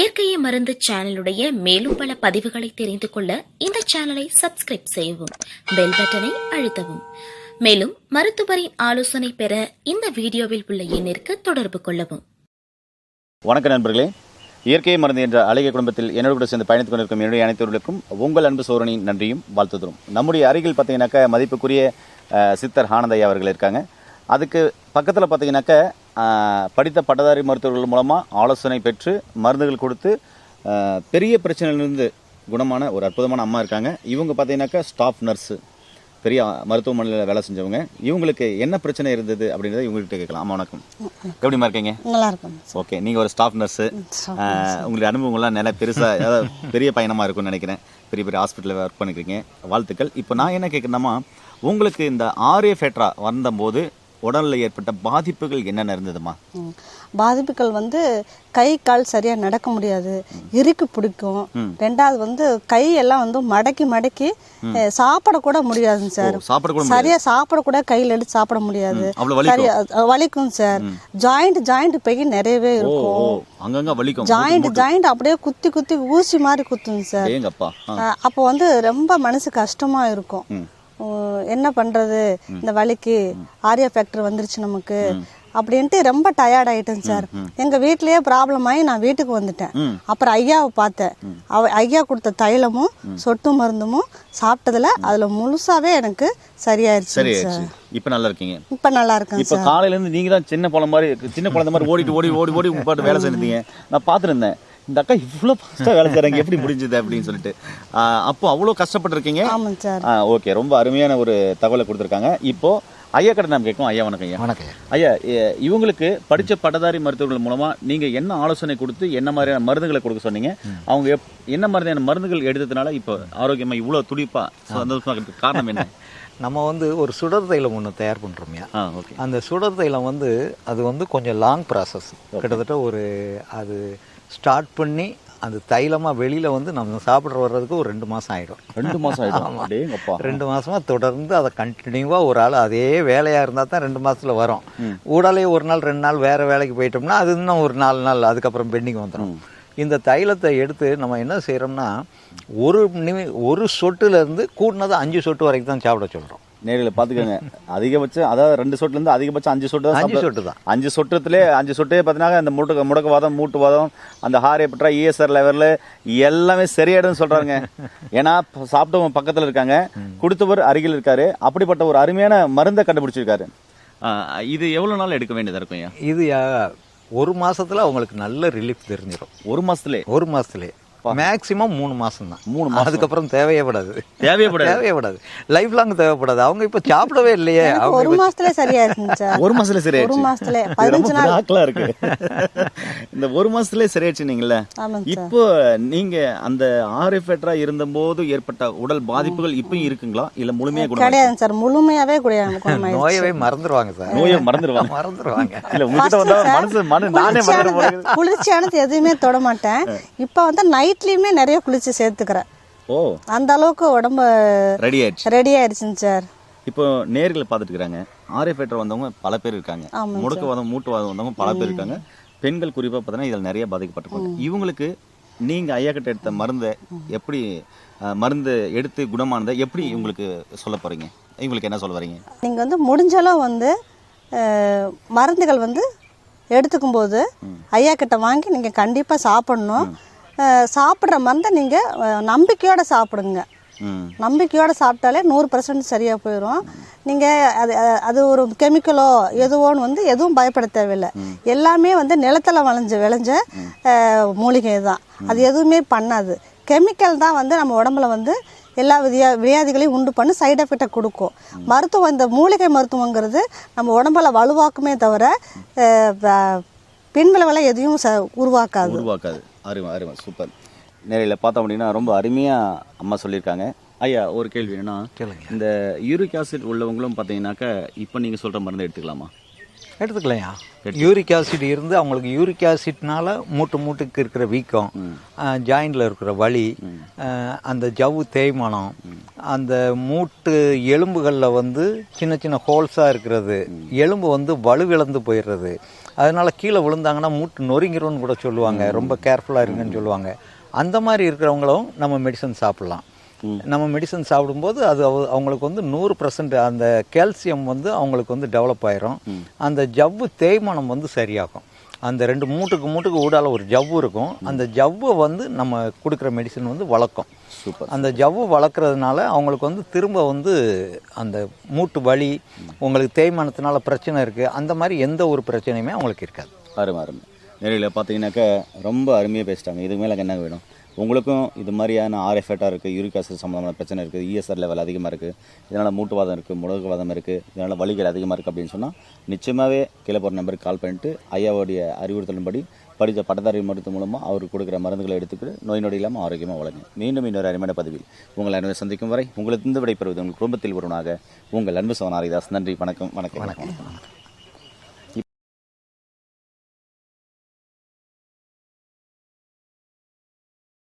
இயற்கையை மருந்து சேனலுடைய மேலும் பல பதிவுகளை தெரிந்து கொள்ள இந்த சேனலை சப்ஸ்கிரைப் செய்யவும் பெல் பட்டனை அழுத்தவும். மேலும் மருத்துவரின் ஆலோசனை பெற இந்த வீடியோவில் உள்ள எண்ணிற்கு தொடர்பு கொள்ளவும். வணக்கம் நண்பர்களே. இயற்கை மருந்து என்ற அழகிய குடும்பத்தில் என்னோட கூட சேர்ந்து பயணித்துக் கொண்டிருக்கும் என்னுடைய அனைத்தவர்களுக்கும் உங்கள் அன்பு சோரனின் நன்றியும் வாழ்த்துதரும் நம்முடைய அருகில் பார்த்தீங்கன்னாக்க மதிப்புக்குரிய சித்தர் ஆனந்தையா அவர்கள் இருக்காங்க. அதுக்கு பக்கத்தில் பார்த்தீங்கன்னாக்க படித்த பட்டதாரி மருத்துவர்கள் மூலமாக ஆலோசனை பெற்று மருந்துகள் கொடுத்து பெரிய பிரச்சனையிலிருந்து குணமான ஒரு அற்புதமான அம்மா இருக்காங்க. இவங்க பார்த்தீங்கன்னாக்கா ஸ்டாஃப் நர்ஸு பெரிய மருத்துவமனையில் வேலை செஞ்சவங்க. இவங்களுக்கு என்ன பிரச்சனை இருந்தது அப்படின்றத இவங்ககிட்ட கேட்கலாம். அம்மா வணக்கம். எப்படிமா இருக்கீங்க? நல்லா இருக்கும். ஓகே நீங்க ஒரு ஸ்டாஃப் நர்ஸு உங்களுடைய அனுபவங்கள்லாம் நிறைய பெருசா அதாவது பெரிய பயணமா இருக்கும்னு நினைக்கிறேன். பெரிய பெரிய ஹாஸ்பிட்டலில் ஒர்க் பண்ணிக்கிறீங்க. வாழ்த்துக்கள். இப்போ நான் என்ன கேட்குறேன்னா உங்களுக்கு இந்த ஆர்ஏ ஃபேட்ரா வந்தபோது உடலில் ஏற்பட்ட பாதிப்புகள் என்னென்ன இருந்ததுமா. பாதிப்புகள் வந்து கை கால் சரியா நடக்க முடியாது. இறுக்கி பிடிக்கும். ரெண்டாவது வந்து கை எல்லாம் வந்து மடக்கி மடக்கி அஹ், சாப்பிட கூட முடியாதுங்க சார். சாப்பிட கூட சரியா சாப்பிட கூட கையில் எடுத்து சாப்பிட முடியாது. சரியா வலிக்கும் சார். ஜாயிண்ட் ஜாயிண்ட் பெயின் நிறையவே இருக்கும். ஜாயிண்ட் ஜாயிண்ட் அப்படியே குத்தி குத்தி ஊசி மாதிரி குத்துங்க சார். அப்போ வந்து ரொம்ப மனசு கஷ்டமா இருக்கும். என்ன பண்றது? இந்த வலிக்கு ஆரியா ஃபேக்டர் வந்துருச்சு நமக்கு. அப்படின்ட்டு ரொம்ப டயர்ட் ஆயிட்டேன் சார். எங்க வீட்லயே ப்ராப்ளம் ஆகி நான் வீட்டுக்கு வந்துட்டேன். அப்புறம் ஐயாவை பார்த்தேன். அவ ஐயா கொடுத்த தைலமும் சொட்டு மருந்தும் சாப்பிட்டதுல அதுல முழுசாவே எனக்கு சரியாயிருச்சு சரி. இப்போ நல்லா இருக்கீங்க? இப்ப நல்லா இருக்கேன் இப்போ காலையில இருந்து நீங்க தான் சின்ன குழந்தை மாதிரி சின்ன குழந்தை மாதிரி ஓடிட்டு ஓடி ஓடி ஓடி பாட்டு வேலை செஞ்சிருந்தீங்க நான் பார்த்துருந்தேன் இந்த அக்கா இவ்வளோ ஃபாஸ்ட்டாக வேலை செய்கிறாங்க எப்படி முடிஞ்சது அப்படின்னு சொல்லிட்டு. அப்போ அவ்வளோ கஷ்டப்பட்டிருக்கீங்க? ஓகே ரொம்ப அருமையான ஒரு தகவலை கொடுத்துருக்காங்க. இப்போ ஐயா கடை நாம் கேட்கும் ஐயா வணக்கம் ஐயா. வணக்கம் ஐயா. இவங்களுக்கு படிச்ச பட்டதாரி மருத்துவர்கள் மூலமா நீங்க என்ன ஆலோசனை கொடுத்து என்ன மாதிரியான மருந்துகளை கொடுக்க சொன்னீங்க? அவங்க எப்- என்ன மாதிரியான மருந்துகள் எடுத்ததுனால இப்போ ஆரோக்கியமா இவ்வளவு துடிப்பா சந்தோஷமா இருக்கிறதுக்கு காரணம் என்ன? நம்ம வந்து ஒரு சுடர் தைலம் ஒன்று தயார் பண்ணுறோம்யா அந்த சுடர் தைலம் வந்து அது வந்து கொஞ்சம் லாங் ப்ராசஸ் கிட்டத்தட்ட ஒரு அது ஸ்டார்ட் பண்ணி அந்த தைலமாக வெளியில் வந்து நம்ம சாப்பிட்ற வர்றதுக்கு ஒரு ரெண்டு மாதம் ஆகிடும் ரெண்டு ஆயிடும். அடேங்கப்பா ரெண்டு மாசமா தொடர்ந்து அதை கண்டினியூவாக ஒரு ஆள் அதே வேலையாக இருந்தால் தான் ரெண்டு மாசத்துல வரும். ஊடாலே ஒரு நாள் ரெண்டு நாள் வேற வேலைக்கு போயிட்டோம்னா அது இன்னும் ஒரு நாலு நாள் அதுக்கப்புறம் பெண்டிங் வந்துடும் இந்த தைலத்தை எடுத்து நம்ம என்ன செய்கிறோம்னா ஒரு நிமி ஒரு சொட்டுல இருந்து கூட்டினது அஞ்சு சொட்டு வரைக்கும் தான் சாப்பிட சொல்கிறோம் நேரில் பாத்துக்கோங்க அதிகபட்சம் அதாவது ரெண்டு சொட்டுல இருந்து அதிகபட்சம் அஞ்சு சொட்டு தான் அஞ்சு சொட்டு தான். அஞ்சு சொட்டுத்திலே அஞ்சு சொட்டே பார்த்தீங்கன்னா அந்த முடக்க முடக்கவாதம் மூட்டுவாதம் அந்த ஹாரே பற்றா இஎஸ்ஆர் லெவலில் எல்லாமே சரியாயிடும்னு சொல்றாங்க ஏன்னா சாப்பிட்டவங்க பக்கத்துல இருக்காங்க. கொடுத்தவர் அருகில் இருக்காரு. அப்படிப்பட்ட ஒரு அருமையான மருந்தை கண்டுபிடிச்சிருக்காரு. இது எவ்வளவு நாள் எடுக்க வேண்டியதா இருக்கும் இது யா- ஒரு மாசத்துல அவங்களுக்கு நல்ல ரிலீஃப் தெரிஞ்சிடும் ஒரு மாசத்துலே? ஒரு மாசத்துலயே மேக்சிமம் மூணு மாசம் தான் மூணு அதுக்கப்புறம் தேவையேப்படாது தேவையப்படாது தேவையப்படாது லைஃப் லாங் தேவைப்படாது. அவங்க இப்ப சாப்பிடவே இல்லையே. அவங்க ஒரு மாசத்துல சரியாயிருச்சுங்க சார். ஒரு மாசத்துல சரியாயிடுச்சு ஒரு மாசத்துல. பதினஞ்சு நாள். இருக்கு. இந்த ஒரு மாசத்துலயே சரியாயிடுச்சு நீங்கள. இப்போ நீங்க அந்த ஆர்எஃப்எட்ரா இருந்தபோது ஏற்பட்ட உடல் பாதிப்புகள் இப்பயும் இருக்குங்களா? இல்ல முழுமையா குணம் கிடையாதுங்க சார். முழுமையாவே கிடையாது நோயவே மறந்துடுவாங்க சார். நோயை மறந்துடுவாங்க மறந்துடுவாங்க இல்ல உங்ககிட்ட வந்தா மனசு மனு நானே மறந்துட போறேன் குளிர்ச்சியானது எதுவுமே தொட மாட்டேன். இப்போ வந்து நைட்லயுமே நிறைய குளிச்சு சேர்த்துக்கிறேன். ஓ. அந்த அளவுக்கு உடம்பு ரெடி ஆயிடுச்சு. ரெடி ஆயிடுச்சுங்க சார். இப்போ நேர்களை பார்த்துட்டு இருக்காங்க. ஆர்எஃப்எட்ரா வந்தவங்க பல பேர் இருக்காங்க. முடக்குவாதம் மூட்டுவாதம் வந்தவங்க பல பேர் இருக்காங்க. பெண்கள் குறிப்பா பார்த்தீங்கன்னா இதில் நிறைய பாதிக்கப்பட்டிருக்காங்க. இவங்களுக்கு நீங்க ஐயா கிட்ட எடுத்த மருந்தை எப்படி மருந்து எடுத்து குணமானதை எப்படி உங்களுக்கு சொல்ல போறீங்க? இவங்களுக்கு என்ன சொல்ல வரீங்க? நீங்க வந்து முடிஞ்ச அளவு வந்து மருந்துகள் வந்து எடுத்துக்கும் போது ஐயா கிட்ட வாங்கி நீங்க கண்டிப்பா சாப்பிடணும். சாப்பிட்ற மருந்தை நீங்க அஹ், நம்பிக்கையோட சாப்பிடுங்க. நம்பிக்கையோட சாப்பிட்டாலே நூறு பர்சன்ட் சரியாக போயிடும் நீங்கள் அது அது- ஒரு கெமிக்கலோ எதுவோன்னு வந்து எதுவும் பயப்பட தேவையில்லை. எல்லாமே வந்து நிலத்தில் விளைஞ்ச விளைஞ்ச மூலிகை தான். அது எதுவுமே பண்ணாது. கெமிக்கல் தான் வந்து நம்ம உடம்புல வந்து எல்லா விதியா வியாதிகளையும் உண்டு பண்ணி சைடு எஃபெக்டை கொடுக்கும். மருத்துவம் இந்த மூலிகை மருத்துவங்கிறது நம்ம உடம்புல வலுவாக்குமே தவிர அஹ், வ- பின்விளைவெல்லாம் எதையும் ச உருவாக்காது. உருவாக்காது. அருமை அருமை. சூப்பர் நேரில் பார்த்தோம் அப்படின்னா ரொம்ப அருமையாக அம்மா சொல்லியிருக்காங்க. ஐயா ஒரு கேள்வி என்னன்னா. இந்த யூரிக் ஆசிட் உள்ளவங்களும் பார்த்தீங்கன்னாக்கா இப்போ நீங்கள் சொல்கிற மருந்து எடுத்துக்கலாமா? எடுத்துக்கலையா? யூரிக் ஆசிட் இருந்து அவங்களுக்கு யூரிக் ஆசிட்னால மூட்டு மூட்டுக்கு இருக்கிற வீக்கம் ஜாயிண்டில் இருக்கிற வலி அந்த ஜவ்வு தேய்மானம் அந்த மூட்டு எலும்புகளில் வந்து சின்ன சின்ன ஹோல்ஸாக இருக்கிறது எலும்பு வந்து வலுவிழந்து போயிடுறது. அதனால கீழே விழுந்தாங்கன்னா மூட்டு நொறுங்கிரும்னு கூட சொல்லுவாங்க. ரொம்ப கேர்ஃபுல்லாக இருங்கன்னு சொல்லுவாங்க. அந்த மாதிரி இருக்கிறவங்களும் நம்ம மெடிசன் சாப்பிட்லாம். நம்ம மெடிசன் சாப்பிடும்போது அது அவ- அவங்களுக்கு வந்து நூறு பர்சன்ட் அந்த கால்சியம் வந்து அவங்களுக்கு வந்து டெவலப் ஆயிரும். அந்த ஜவ்வு தேய்மானம் வந்து சரியாகும். அந்த ரெண்டு மூட்டுக்கு மூட்டுக்கு ஊடால ஒரு ஜவ்வு இருக்கும். அந்த ஜவ்வை வந்து நம்ம கொடுக்குற மெடிசன் வந்து வளர்க்கும். சூப்பர் அந்த ஜவ்வு வளர்க்குறதுனால அவங்களுக்கு வந்து திரும்ப வந்து அந்த மூட்டு வலி உங்களுக்கு தேய்மானத்தினால பிரச்சனை இருக்குது அந்த மாதிரி எந்த ஒரு பிரச்சனையுமே அவங்களுக்கு இருக்காது. அருமை அருமை. நேரில் பார்த்தீங்கன்னாக்கா ரொம்ப அருமையாக பேசிட்டாங்க. இதுக்கு மேலே என்ன வேணும்? உங்களுக்கும் இது மாதிரியான ஆர்எஃப்எட்டாக இருக்குது யூரிக் ஆசிட் சம்மந்தமான பிரச்சனை இருக்குது இஎஸ்ஆர் லெவல் அதிகமாக இருக்குது இதனால் மூட்டுவாதம் இருக்குது முடக்குவாதம் இருக்குது இதனால் வலிகள் அதிகமாக இருக்குது அப்படின்னு சொன்னால் நிச்சயமாகவே கீழே போகிற நம்பருக்கு கால் பண்ணிட்டு ஐயாவுடைய அறிவுறுத்தலின்படி படித்த பட்டதாரி மருத்துவ மூலமாக அவருக்கு கொடுக்குற மருந்துகளை எடுத்துக்கிட்டு நோய் நொடி இல்லாமல் ஆரோக்கியமாக வளருங்க. மீண்டும் இன்னொரு அருமையான பதிவில் உங்கள் அன்பை சந்திக்கும் வரை உங்களுக்கு விடைபெறுவது உங்கள் குடும்பத்தில் ஒருவனாக உங்கள் அன்பு சவன் ஹரிதாஸ். நன்றி வணக்கம் வணக்கம். வணக்கம்.